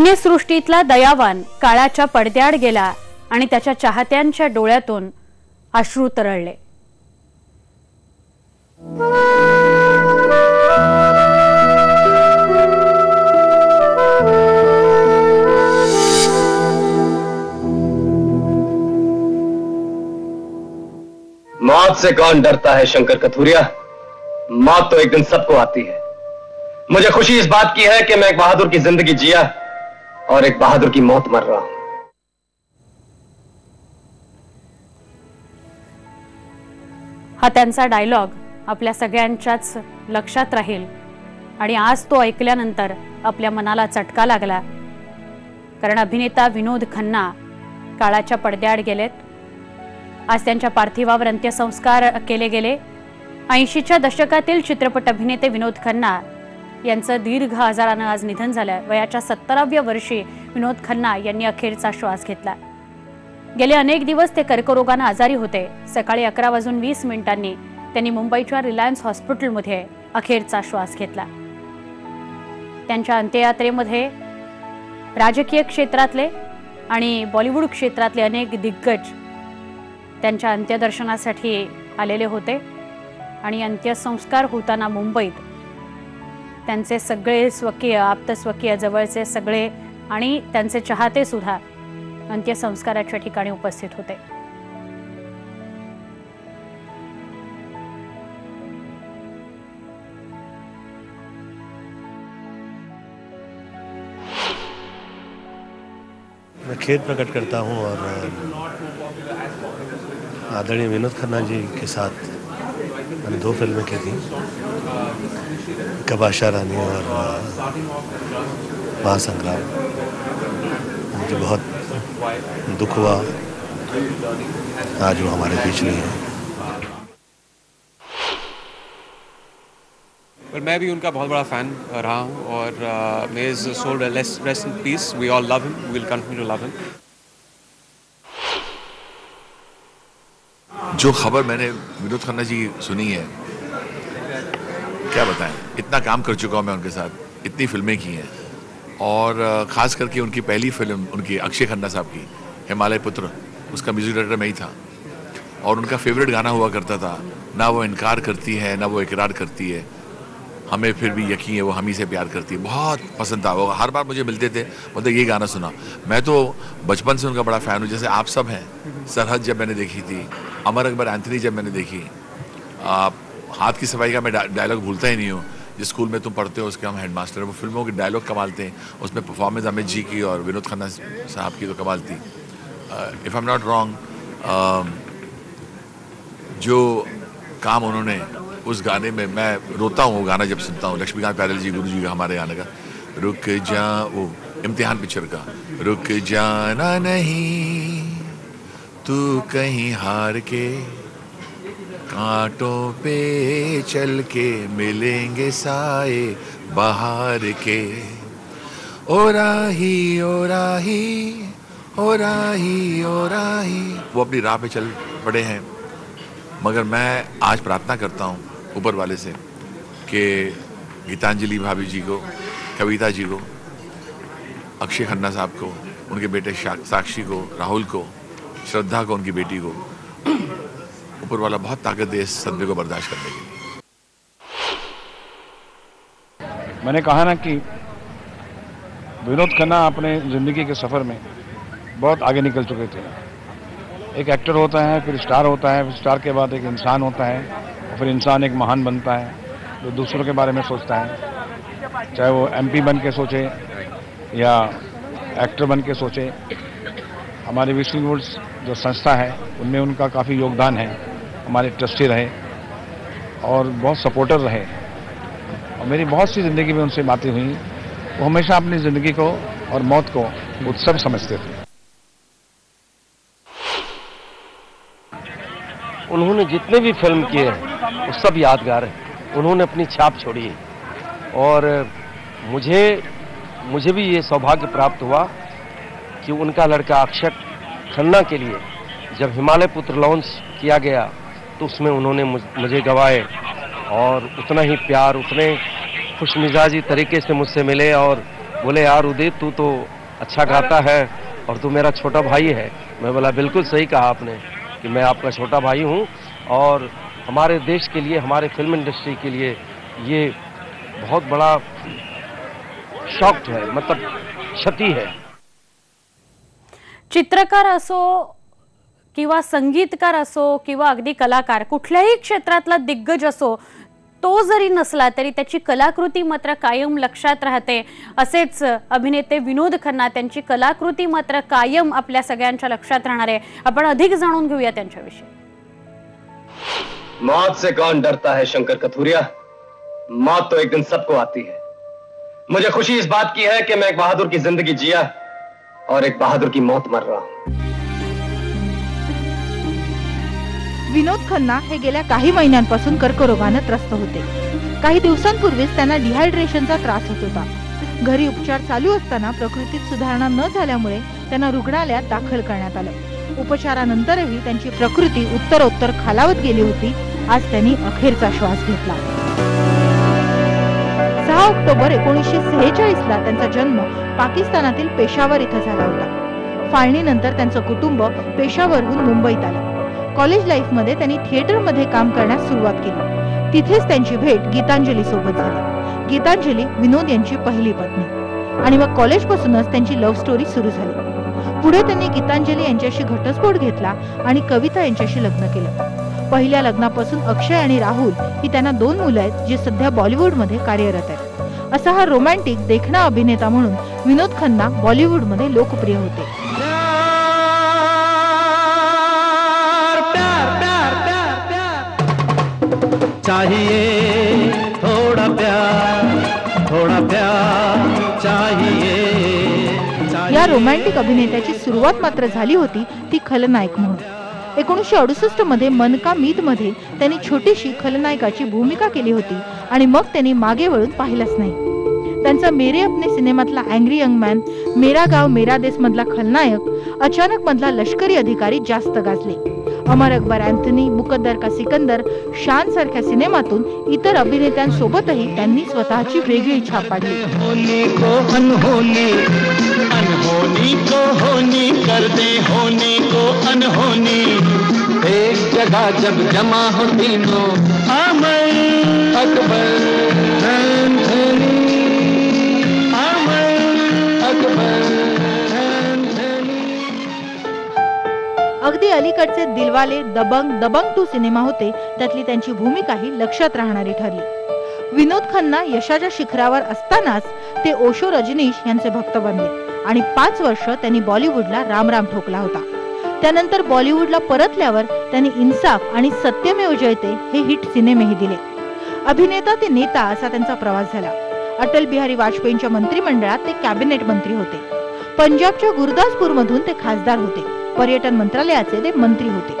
सिनेसृष्टीतला दयावान काळाच्या पडद्याआड गेला आणि त्याच्या चाहत्यांच्या डोळ्यातून अश्रू तरळले. मौत से कौन डरता है, शंकर कथुरिया? मौत तो एक दिन सबको आती है। मुझे खुशी इस बात की है कि मैं एक बहादुर की ज़िंदगी जिया। और एक बहादुर की मौत मर रहा हूं। हा त्यांचा डायलॉग आपल्या सगळ्यांच्याच लक्षात राहील. आणि आज तो ऐकल्यानंतर आपल्या मनाला चटका लागला. कारण अभिनेता विनोद खन्ना काळाच्या पडद्याआड गेलेत. आज त्यांच्या पार्थिवावर अंत्यसंस्कार केले गेले. ऐंशीच्या दशकातील चित्रपट अभिनेते विनोद खन्ना यांचं दीर्घ आजारानं आज निधन झालं वयाच्या सत्तराव्या वर्षी विनोद खन्ना यांनी अखेरचा श्वास घेतला. गेले अनेक दिवस ते कर्करोगानं आजारी होते. सकाळी अकरा वाजून वीस मिनिटांनी त्यांनी मुंबईच्या रिलायन्स हॉस्पिटलमध्ये अखेरचा श्वास घेतला. त्यांच्या अंत्ययात्रेमध्ये राजकीय क्षेत्रातले आणि बॉलिवूड क्षेत्रातले अनेक दिग्गज त्यांच्या अंत्यदर्शनासाठी आलेले होते आणि अंत्यसंस्कार होताना मुंबईत त्यांचे सगळे स्वकीय आप्तस्वकीय जवळचे सगळे आणि त्यांचे चाहते सुद्धा अंत्यसंस्काराच्या ठिकाणी उपस्थित होते. खेद प्रकट करता हूँ और, आदरणीय विनोद खन्ना जी के साथ मैंने दो फ़िल्में की थी। कबाशा रानी और महासंग्राम। मुझे बहुत दुख हुआ। आज वो हमारे बीच नहीं है। पर मैं भी उनका बहुत बड़ा फ़ैन रहा हूँ और may his soul rest in peace we all love him will continue to love him जो खबर मैंने विनोद खन्ना जी सुनी है क्या बताएँ? इतना काम कर चुका हूँ मैं उनके साथ। इतनी फ़िल्में की हैं। और खास करके उनकी पहली फ़िल्म, उनकी अक्षय खन्ना साहब की, हिमालय पुत्र, उसका म्यूज़िक डायरेक्टर मैं ही था। और उनका फेवरेट गाना हुआ करता था, ना वो इनकार करती है, ना वो इकरार करती है। हमें फिर भी यकीन है, वो हम ही से प्यार करती है। बहुत पसंद था, वो हर बार मुझे मिलते थे मतलब ये गाना सुना। मैं तो बचपन से उनका बड़ा फ़ैन हूँ, जैसे आप सब हैं। सरहद जब मैंने देखी थी, अमर अकबर एंथनी जब मैंने देखी, आप हाथ की सफ़ाई का मैं डायलॉग भूलता ही नहीं हूँ। जिस स्कूल में तुम पढ़ते हो, उसके हम हेडमास्टर हैं। वो फ़िल्मों के डायलॉग कमालते हैं उसमें परफॉर्मेंस अमित जी की और विनोद खन्ना साहब की तो कमाल थी। If I am not wrong जो काम उन्होंने उस गाने में, मैं रोता हूँ वो गाना जब सुनता हूँ। लक्ष्मीकांत प्यारेल जी गुरु जी का हमारे गाने का रुक जा वो इम्तिहान पिक्चर का, रुक जाना नहीं, तू कहीं हार के कांटों पे चल के मिलेंगे साए बाहर के। ओ राही ओ राही ओ राही ओ राही। वो अपनी राह पे चल पड़े हैं, मगर मैं आज प्रार्थना करता हूँ ऊपर वाले से कि गीतांजलि भाभी जी को, कविता जी को, अक्षय खन्ना साहब को, उनके बेटे साक्षी को, राहुल को, श्रद्धा को, उनकी बेटी को ऊपर वाला बहुत ताकत दे इस सदमे को बर्दाश्त करने के लिए। मैंने कहा ना कि विनोद खन्ना अपने ज़िंदगी के सफ़र में बहुत आगे निकल चुके थे। एक एक्टर होता है, फिर स्टार होता है, फिर स्टार के बाद एक इंसान होता है और फिर इंसान एक महान बनता है, जो दूसरों के बारे में सोचता है। चाहे वो एमपी बन के सोचे या एक्टर बन के सोचे, हमारे वुड्स जो संस्था है, उनमें उनका काफ़ी योगदान है। हमारे ट्रस्टी रहे और बहुत सपोर्टर रहे। और मेरी बहुत सी ज़िंदगी में उनसे बातें हुई। वो हमेशा अपनी ज़िंदगी को और मौत को उत्सव समझते थे। उन्होंने जितने भी फ़िल्म किए हैं, वो सब यादगार हैं। उन्होंने अपनी छाप छोड़ी है। और मुझे मुझे भी ये सौभाग्य प्राप्त हुआ कि उनका लड़का अक्षय खन्ना के लिए जब हिमालय पुत्र लॉन्च किया गया तो उसमें उन्होंने मुझे गवाए और उतना ही प्यार, उतने खुश मिजाजी तरीके से मुझसे मिले और बोले, यार उदित, तू तो अच्छा गाता है और तू मेरा छोटा भाई है। मैं बोला, बिल्कुल सही कहा आपने कि मैं आपका छोटा भाई हूँ और हमारे देश के लिए, हमारे फ़िल्म इंडस्ट्री के लिए ये बहुत बड़ा शॉक है मतलब क्षति है। चित्रकार असो किंवा संगीतकार असो किंवा अगदी कलाकार, कुठल्याही क्षेत्रातला दिग्गज असो तो जरी नसला तरी त्याची कलाकृती मात्र कायम लक्षात राहते. असेच अभिनेते विनोद खन्ना त्यांची कलाकृती मात्र कायम आपल्या सगळ्यांच्या लक्षात राहणार. आहे आपण अधिक जाणून घेऊया त्यांच्याविषयी. मौत से कौन डरता है, शंकर कथुरिया? मौत तो एक दिन सबको आती है। मुझे खुशी इस बात की है कि मैं एक बहादुर की ज़िंदगी जिया और एक बहादुर की मौत मर रहा हूँ। विनोद खन्ना हे गेल्या काही महिन्यांपासून कर्करोगानं त्रस्त होते. काही दिवसांपूर्वीच त्यांना डिहायड्रेशनचा त्रास होत होता. घरी उपचार चालू असताना प्रकृतीत सुधारणा न झाल्यामुळे त्यांना रुग्णालयात दाखल करण्यात आलं. उपचारानंतरही त्यांची प्रकृती उत्तरोत्तर खालावत गेली होती. आज त्यांनी अखेरचा श्वास घेतला. सहा ऑक्टोबर एकोणीसशे सेहेचाळीस ला त्यांचा जन्म पाकिस्तानातील पेशावर इथं झाला होता. फाळणीनंतर त्यांचं कुटुंब पेशावरहून मुंबईत आलं. कॉलेज लाईफमध्ये त्यांनी थिएटरमध्ये काम करण्यास सुरुवात केली. तिथेच त्यांची भेट गीतांजली सोबत झाली. गीतांजली विनोद यांची पहिली पत्नी. आणि मग कॉलेज पासूनच त्यांची लव्ह स्टोरी सुरू झाली. पुढे त्यांनी गीतांजली यांच्याशी घटस्फोट घेतला आणि कविता यांच्याशी लग्न केलं. पहिल्या लग्नापासून अक्षय आणि राहुल ही त्यांना दोन मुलं आहेत जे सध्या बॉलिवूडमध्ये कार्यरत आहेत. असा हा रोमॅन्टिक देखणा अभिनेता म्हणून विनोद खन्ना बॉलिवूडमध्ये लोकप्रिय होते. चाहिए। थोड़ा प्यार थोड़ा प्यार चाहिए। या रोमॅन्टिक अभिनेत्याची सुरुवात मात्र झाली होती ती खलनायक म्हणून. एकोणीसशे अडुसष्टमध्ये मन का मीत मध्ये त्यांनी छोटीशी खलनायकाची भूमिका केली होती आणि मग त्यांनी मागे वळून पाहिलंच नाही. त्यांचा मेरे अपने सिनेमातला अँग्री यंग मॅन मेरा गाव मेरा देश मधला खलनायक अचानक मधला लष्करी अधिकारी जास्त गाजले. अमर अकबर अँथनी मुकद्दर का सिकंदर शान सारख्या सिनेमातून इतर अभिनेत्यांसोबतही त्यांनी स्वतःची वेगळी छाप पाडली. को अनहोनी अनहोनी को होनी कर दे होनी को अनहोनी एक जगह जब जमा हो तीनों अमर अकबर। अगदी अलीकडचे दिलवाले दबंग दबंग टू सिनेमा होते त्यातली त्यांची भूमिकाही लक्षात राहणारी ठरली. विनोद खन्ना यशाच्या शिखरावर असतानाच ते ओशो रजनीश यांचे भक्त बनले आणि पाच वर्ष त्यांनी बॉलिवूडला रामराम ठोकला होता. त्यानंतर बॉलिवूडला परतल्यावर त्यांनी इन्साफ आणि सत्यमेव जयते हे हिट सिनेमेही दिले. अभिनेता ते नेता असा त्यांचा प्रवास झाला. अटल बिहारी वाजपेयींच्या मंत्रिमंडळात ते कॅबिनेट मंत्री होते. पंजाबच्या गुरदासपूरमधून ते खासदार होते. पर्यटन मंत्रालयाचे ते मंत्री होते.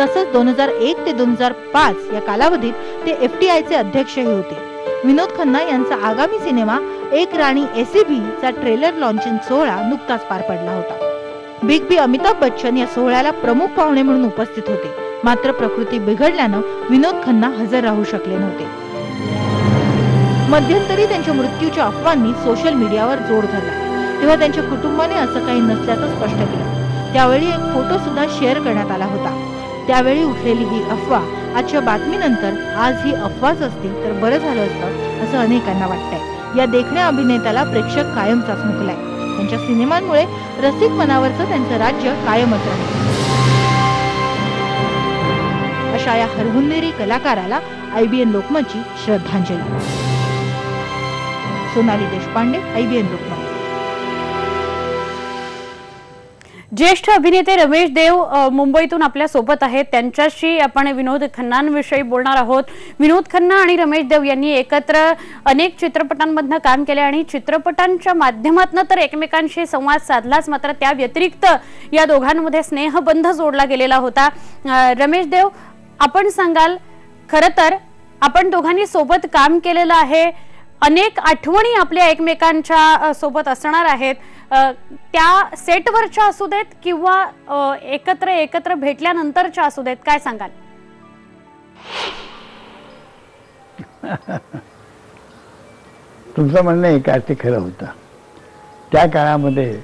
तसंच दोन हजार एक ते दोन हजार पाच या कालावधीत ते एफ टी आयचे अध्यक्षही होते. विनोद खन्ना यांचा आगामी सिनेमा एक राणी एसीबी चा ट्रेलर लॉन्चिंग सोहळा नुकताच पार पडला होता. बिग बी अमिताभ बच्चन या सोहळ्याला प्रमुख पाहुणे म्हणून उपस्थित होते. मात्र प्रकृती बिघडल्यानं विनोद खन्ना हजर राहू शकले नव्हते. मध्यंतरी त्यांच्या मृत्यूच्या अफवांनी सोशल मीडियावर जोर धरला. तेव्हा त्यांच्या कुटुंबाने असं काही नसल्याचं स्पष्ट केलं. त्यावेळी एक फोटो सुद्धा शेअर करण्यात आला होता. त्यावेळी उठलेली ही अफवा आजच्या बातमीनंतर आज ही अफवाच असती तर बरं झालं असतं असं अनेकांना वाटतंय. या देखण्या अभिनेत्याला प्रेक्षक कायमचाच मुकलाय त्यांच्या सिनेमांमुळे रसिक मनावरचं त्यांचं राज्य कायमच राहील. अशा या हरहुन्नेरी कलाकाराला आयबीएन लोकमतची श्रद्धांजली. सोनाली देशपांडे आयबीएन लोकमत. ज्येष्ठ अभिनेते रमेश देव मुंबईतून आपल्यासोबत आहेत. त्यांच्याशी आपण विनोद खन्नांविषयी बोलणार आहोत. विनोद खन्ना आणि रमेश देव यांनी एकत्र अनेक चित्रपटांमधनं काम केले आणि चित्रपटांच्या माध्यमातून तर एकमेकांशी संवाद साधलाच. मात्र त्या व्यतिरिक्त या दोघांमध्ये स्नेहबंध जोडला गेलेला होता. रमेश देव आपण सांगाल खरं तर आपण दोघांनी सोबत काम केलेलं आहे. अनेक आठवणी आपल्या एकमेकांच्या सोबत असणार आहेत. त्या सेटवरच्या असू देत किंवा एकत्र एकत्र भेटल्यानंतरच्या असू देत काय सांगाल? तुमचं म्हणणं एका ते खरं होतं. त्या काळामध्ये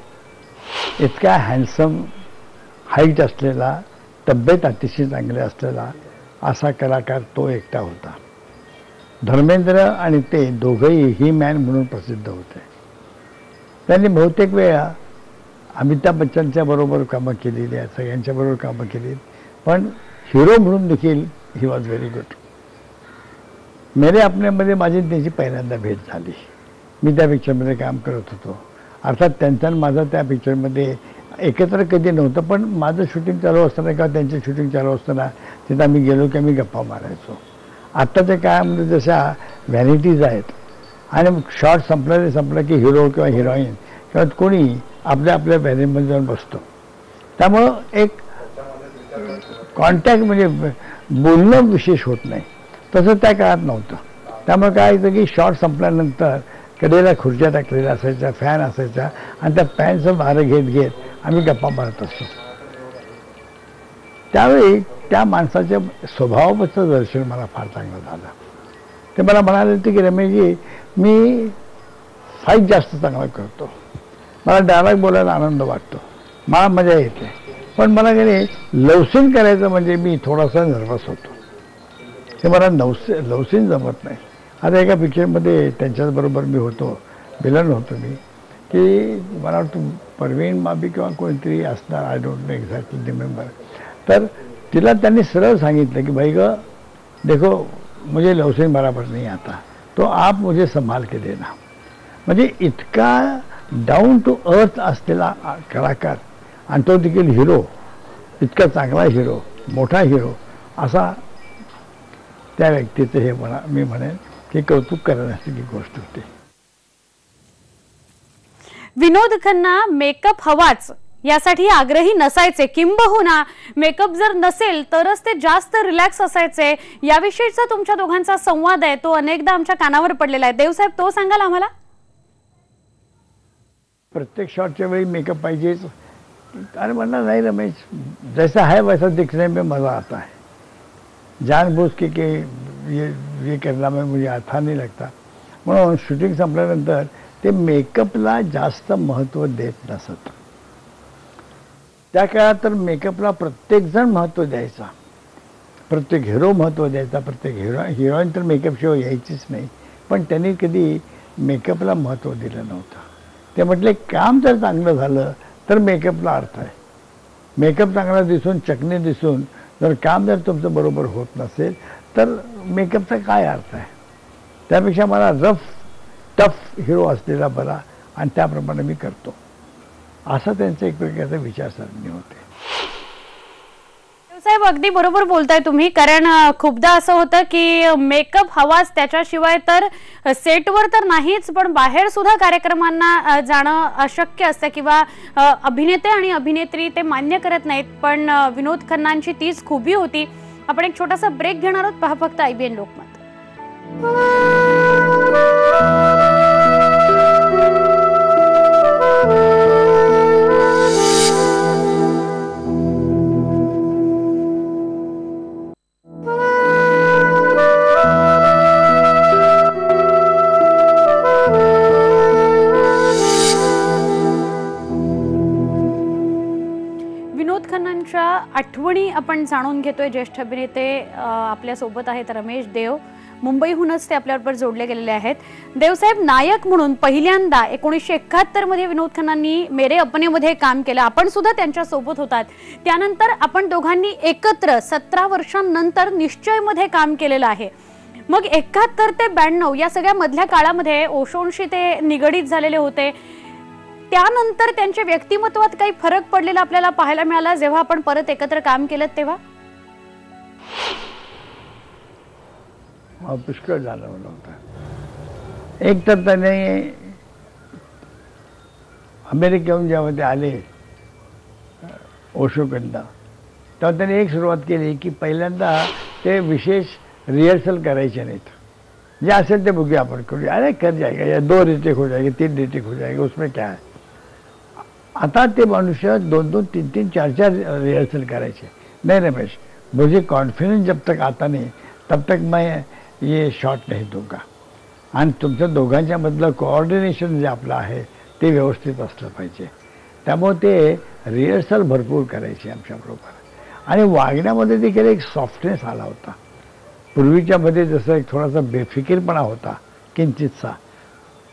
इतका हँडसम हाईट असलेला तब्येत अतिशय चांगले असलेला असा कलाकार तो एकटा होता. धर्मेंद्र आणि ते दोघंही ही मॅन म्हणून प्रसिद्ध होते. त्यांनी बहुतेक वेळा अमिताभ बच्चनच्या बरोबर कामं केलेली आहेत सगळ्यांच्या बरोबर कामं केली पण हिरो म्हणून देखील ही वॉज व्हेरी गुड मेरे आपल्यामध्ये माझी त्याची पहिल्यांदा भेट झाली. मी त्या पिक्चरमध्ये काम करत होतो. अर्थात त्यांचा आणि माझा त्या पिक्चरमध्ये एकत्र कधी नव्हतं पण माझं शूटिंग चालू असताना किंवा त्यांचं शूटिंग चालू असताना तिथं आम्ही गेलो की आम्ही गप्पा मारायचो. आत्ताच्या काळामध्ये जशा व्हॅनिटीज आहेत आणि शॉर्ट संपला ते संपलं की हिरो किंवा हिरोईन किंवा कोणी आपल्या आपल्या व्हॅलीमध्ये जाऊन बसतो. त्यामुळं एक कॉन्टॅक्ट म्हणजे बोलणं विशेष होत नाही. तसं त्या काळात नव्हतं. त्यामुळे काय होतं की शॉर्ट संपल्यानंतर कडेला खुर्च्या टाकलेल्या असायच्या फॅन असायचा आणि त्या फॅनचं वारं घेत घेत आम्ही गप्पा मारत असतो. त्यावेळी त्या माणसाच्या स्वभावाचं दर्शन मला फार चांगलं झालं. ते मला म्हणाले होते की रमेशजी मी फाईट जास्त चांगला करतो. मला डायलॉग बोलायला आनंद वाटतो. मला मजा येते. पण मला काही लवसीन करायचं म्हणजे मी थोडासा नर्वस होतो. ते मला नवसे लवसीन जमत नाही. आता एका पिक्चरमध्ये त्यांच्याचबरोबर मी होतो. विलन होतो मी. की मला वाटतं परवीन माबी किंवा कोणीतरी असणार I don't know exactly remember तर तिला त्यांनी सरळ सांगितलं की भाई ग देखो मुझे लवसीन बराबर नाही आता. तो आप मुझे संभाल के देना। म्हणजे इतका डाऊन टू अर्थ असलेला कलाकार आणि तो देखील हिरो इतका चांगला हिरो मोठा हिरो असा त्या व्यक्तीचं हे म्हणा, मी म्हणेन की कौतुक करण्यासारखी गोष्ट होती. विनोद खन्ना मेकअप हवाच. यासाठी आग्रही नसायचे. किंबहुना हो मेकअप जर नसेल तरच ते जास्त रिलॅक्स असायचे. याविषयीचा तुमच्या दोघांचा संवाद आहे तो अनेकदा आमच्या कानावर पडलेला आहे. देवसाहेब तो सांगाल आम्हाला? प्रत्येक शॉटच्या वेळी मेकअप पाहिजेच. अरे म्हणणार नाही रमेश जैसा है वैसा दिखने में मज़ा आता है. जानबूझ के के ये ये करना में मुझे आता नाही लगता. म्हणून शूटिंग संपल्यानंतर ते मेकअपला जास्त महत्त्व देत नसतं. त्या काळात तर मेकअपला प्रत्येकजण महत्त्व द्यायचा. प्रत्येक हिरो महत्त्व द्यायचा. प्रत्येक हिरो हिरोईन तर मेकअपशिवाय यायचीच नाही. पण त्यांनी कधी मेकअपला महत्त्व दिलं नव्हतं. ते म्हटले, काम जर चांगलं झालं, तर मेकअपला अर्थ आहे. मेकअप चांगला दिसून, चकणे दिसून, जर काम जर तुमचं बरोबर होत नसेल, तर मेकअपचा काय अर्थ आहे? त्यापेक्षा मला रफ टफ हिरो असलेला बरा, आणि त्याप्रमाणे मी करतो. असं त्यांचं एक प्रकारचं विचारसरणी होते. साहेब अगदी बरोबर बोलताय तुम्ही. कारण खूपदा असं होतं की मेकअप हवाच त्याच्याशिवाय तर सेटवर तर नाहीच पण बाहेर सुद्धा कार्यक्रमांना जाणं अशक्य असतं किंवा अभिनेते आणि अभिनेत्री ते मान्य करत नाहीत. पण विनोद खन्नांची तीच खूबी होती. आपण एक छोटासा ब्रेक घेणार आहोत. पहा फक्त आयबीएन लोकमत. आपण जाणून घेतोय ज्येष्ठ अभिनेते आपल्यासोबत आहेत रमेश देव. मुंबईहूनच ते आपल्याबरोबर जोडले गेलेले आहेत. देवसाहेब नायक म्हणून पहिल्यांदा एकोणीसशे एकाहत्तरमध्ये विनोद खन्नांनी मेरे अपनेमध्ये काम केलं. आपण सुद्धा त्यांच्यासोबत होतात. त्यानंतर आपण दोघांनी एकत्र सतरा वर्षांनंतर निश्चयमध्ये काम केलेलं आहे. मग एकाहत्तर ते ब्याण्णव या सगळ्या मधल्या काळामध्ये ओशोंशी ते निगडीत झालेले होते. त्यानंतर त्यांच्या व्यक्तिमत्वात काही फरक पडलेला आपल्याला पाहायला मिळाला जेव्हा आपण परत एकत्र काम केलं तेव्हा? पुष्कळ जाणवलं होतं. एक तर त्याने अमेरिकेहून जेव्हा ते आले ओशोकडनं तेव्हा त्याने एक सुरुवात केली की पहिल्यांदा ते विशेष रिहर्सल करायचे नाहीत. जे असेल ते बघूया आपण करूया. अरे, कर जाएगा या दो रिटेक हो जाएगा तीन रिटेक हो जाएगा उसमें क्या है? आता ते मनुष्य दोन दोन तीन तीन चार चार रिहर्सल करायचे. नाही रमेश मुझे कॉन्फिडेंस जब तक आता नाही. तब तक मैं ये शॉट नाही दूंगा. आणि तुमच्या दोघांच्या मधलं कोऑर्डिनेशन जे आपलं आहे ते व्यवस्थित असलं पाहिजे. त्यामुळे ते रिहर्सल भरपूर करायचे आमच्याबरोबर आणि वागण्यामध्ये देखील एक सॉफ्टनेस आला होता. पूर्वीच्यामध्ये जसं एक थोडासा बेफिकीरपणा होता किंचितसा.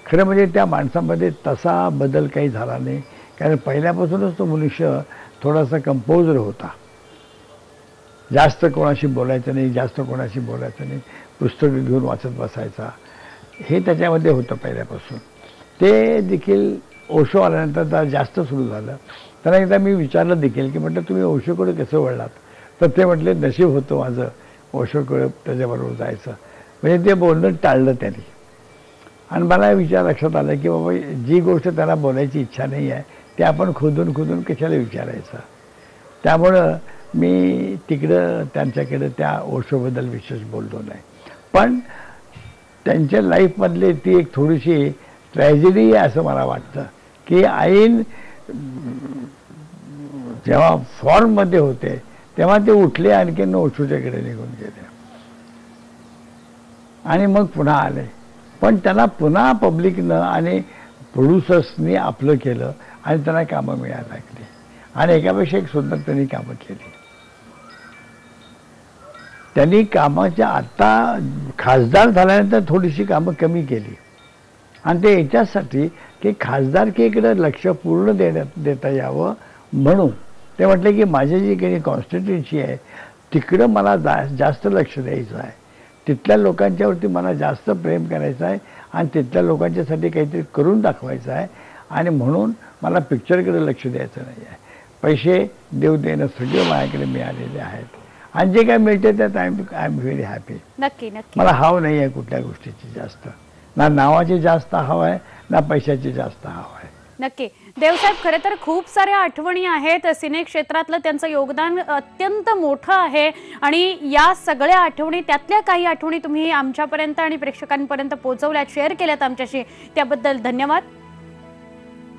खरं म्हणजे त्या माणसामध्ये तसा बदल काही झाला नाही. कारण पहिल्यापासूनच तो मनुष्य थोडासा कंपोजर होता. जास्त कोणाशी बोलायचं नाही जास्त कोणाशी बोलायचं नाही पुस्तकं घेऊन वाचत बसायचा. हे त्याच्यामध्ये होतं पहिल्यापासून. ते देखील ओशो आल्यानंतर जरा जास्त सुरू झालं. त्यांना एकदा मी विचारलं देखील की म्हटलं तुम्ही ओशोकडे कसं वळलात? तर ते म्हटले नशीब होतं माझं ओशोकडे त्याच्याबरोबर जायचं. म्हणजे ते बोलणं टाळलं त्यांनी. आणि मला विचार लक्षात आला की बाबा जी गोष्ट त्याला बोलायची इच्छा नाही आहे ते आपण खोदून खोदून कशाला विचारायचं? त्यामुळं मी तिकडं त्यांच्याकडे त्या ओशोबद्दल विशेष बोललो नाही. पण त्यांच्या लाईफमधली ती एक थोडीशी ट्रॅजेडी आहे असं मला वाटतं. की आईन जेव्हा फॉर्ममध्ये होते, तेव्हा ते उठले आणखीन ओशोच्याकडे निघून गेले. आणि मग पुन्हा आले. पण त्यांना पुन्हा पब्लिकनं आणि प्रोड्युसर्सनी आपलं केलं. आणि त्यांना कामं मिळायला लागली. आणि एकापेक्षा एक सुंदर त्यांनी कामं केली. त्यांनी कामाच्या आत्ता खासदार झाल्यानंतर थोडीशी कामं कमी केली. आणि ते याच्यासाठी की खासदारकीकडे लक्ष पूर्ण देण्यात देता यावं म्हणून. ते म्हटले की माझी जी काही कॉन्स्टिट्युन्सी आहे तिकडं मला जा जास्त लक्ष द्यायचं आहे. तिथल्या लोकांच्यावरती मला जास्त प्रेम करायचं आहे आणि तिथल्या लोकांच्यासाठी काहीतरी करून दाखवायचं आहे. आणि म्हणून मला पिक्चरकडे लक्ष द्यायचं नाही आहे पैसे देव देणं सगळं माझ्याकडे मिळालेले आहेत. आणि जे काय मिळते त्यात I I am very happy नक्की नक्की. मला हाव नाही आहे कुठल्या गोष्टीची जास्त. ना नावाची जास्त हाव आहे ना पैशाची जास्त हाव आहे. नक्की. देवसाहेब खरे तर खूप साऱ्या आठवणी आहेत. सिने क्षेत्रातलं त्यांचं योगदान अत्यंत मोठं आहे. आणि या सगळ्या आठवणी त्यातल्या काही आठवणी तुम्ही आमच्यापर्यंत आणि प्रेक्षकांपर्यंत पोहोचवल्यात शेअर केल्यात आमच्याशी. त्याबद्दल धन्यवाद.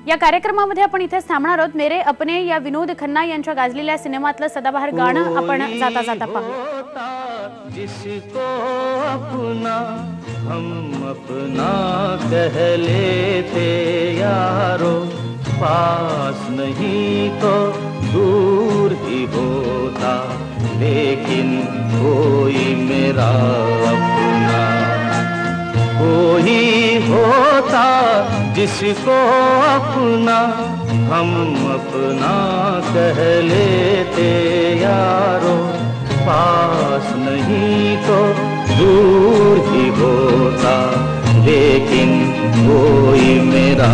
या कार्यक्रमामध्ये आपण इथेच थांबणार आहोत. मेरे अपने या विनोद खन्ना यांच्या गाजलेल्या सिनेमातलं सदाबहार गाणं आपण जाता जाता पाहू. जिसको अपना हम अपना कह लेते यारो। पास नहीं तो दूर ही होता लेकिन कोई मेरा अपना कोई होता जिसको अपना, हम अपना कह लेते यारो। पास नहीं तो दूर ही होता, लेकिन कोई मेरा